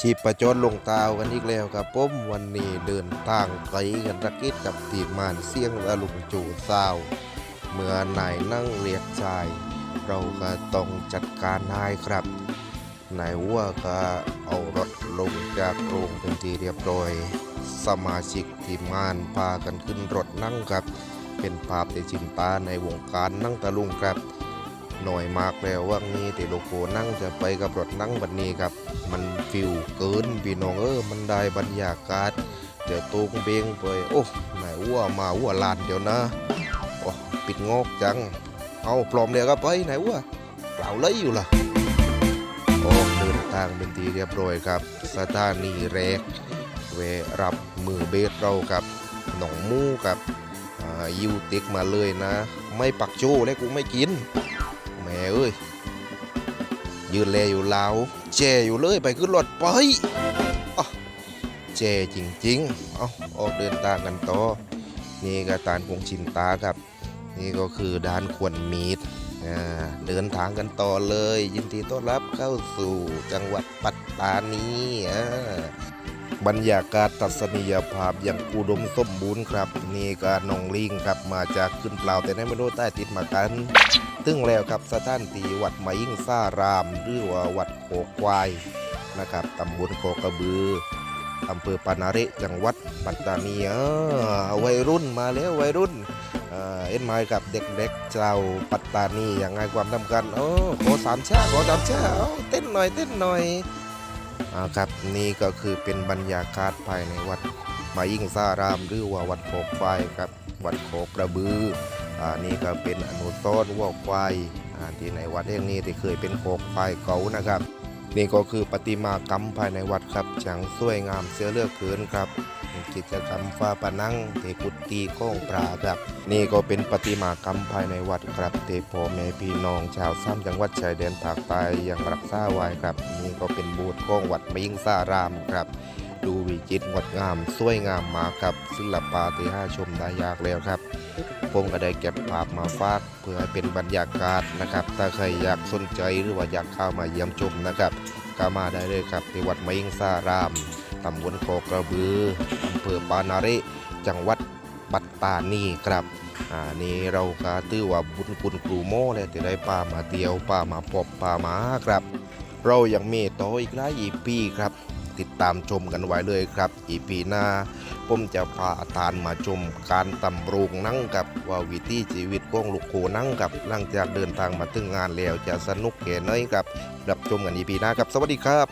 ชีพประจรลงตาวกันอีกแล้วครับผมวันนี้เดินทางไกลกันรักกิจกับทีมงานเสียงอลุงจู่ซาวเมื่อนายนั่งเรียกชาย เราก็ต้องจัดการนายครับ นายวัวก็เอารถลงจากโรงเป็นที่เรียบร้อย สมาชิกทีมงานพากันขึ้นรถนั่งครับ เป็นภาพที่ชินตาในวงการนั่งตะลุงครับ หน่อยมากแล้วว่างี้ที่โลโกนั่งจะไปกับรถนั่งบันนี้ครับ มันฟิวเกินพี่น้องเออมันได้บรรยากาศเดี๋ยวตูงเบงไปโอ้ไหนวัวมาวัวลานเดี๋ยวนะโอ้ปิดงอกจัง เอาพร้อมแล้วก็ไปไหนวัวเปล่าเลยอยู่ล่ะออกเดินทางเป็นทีเรียบร้อยครับ สถานีแรก เวรับมือเบสเรากับหนองมูกับยิวติกมาเลยนะ ไม่ปักโจ้แล้วกูไม่กิน แม่เอ้ยยืนแลอยู่ลาวแจอยู่เลยไปขึ้นรถไปอะแจจริงๆ เอาออกเดินทางกันต่อ นี่ก็ตานคงชินตาครับ นี่ก็คือด้านควรมีดเดินทางกันต่อเลย ยินดีต้อนรับเข้าสู่จังหวัดปัตตานีอ่า บรรยากาศตัศนียภาพอย่างอุดมสมบูรณ์ครับนี่ก็นองลิงครับมาจากขึ้นเปล่าแต่ในไม่รู้ใต้ติดมากันตึงแล้วครับสถานที่วัดมะยิ่งซ่ารามหรือว่าวัดโคควายนะครับตำบลโคกระบืออำเภอปานาเระจังหวัดปัตตานีเออวัยรุ่นมาแล้ววัยรุ่นเอ็นไมายกับเด็กๆเจ้าปัตตานีอย่างไงความทำกันโอ้ขอสามชาขอสามชาเอาเต้นหน่อยเต้นหน่อย อาครับนี่ก็คือเป็นบรรยากาศภายในวัดมายิ่งซ่ารามหรือว่าวัดโคควายครับวัดโคกระบืออ่านี่ก็เป็นอนุสรณ์วัวควายอ่าที่ในวัดแห่งนี้ที่เคยเป็นโคกควายเก่านะครับ นี่ก็คือปฏิมากรรมภายในวัดครับช่างสวยงามเสื้อเลือกเขินครับ กิจกรรมฟ้าปะนังเทกุตีข้องปลาครับ นี่ก็เป็นประติมากรรมภายในวัดครับเทพ่อแม่พี่น้องชาวซ้ำจังหวัดชายแดนภาคใต้ยังรักษาไว้ครับ นี่ก็เป็นบูธของวัดมยิงสารามครับดูวิจิตรงดงาม สวยงามมากครับศิลปะที่ห้าชมได้ยากแล้วครับ ผมก็ได้เก็บภาพมาฝากเพื่อให้เป็นบรรยากาศนะครับ ถ้าใครอยากสนใจหรือว่าอยากเข้ามาเยี่ยมชมนะครับ ก็มาได้เลยครับที่วัดมะยิงสาราม ตำบลโคกระบืออำเภอปานาเรจังหวัดปัตตานีครับอ่านี่เราก็ตื้อว่าบุญคุณครูโม่เลยที่ได้ปลามาเตียวปลามาปอบปลามาครับ เรายังมีต่ออีกหลายอีปีครับ ติดตามชมกันไว้เลยครับ อีพีหน้าผมจะพาทานมาชมการตำรุงนั่งกับว่าวิถีชีวิตของลูกโคนั่งกับหลังจากเดินทางมาถึงงานแล้วจะสนุกแค่ไหนครับรับชมกันอีพีหน้าครับ สวัสดีครับ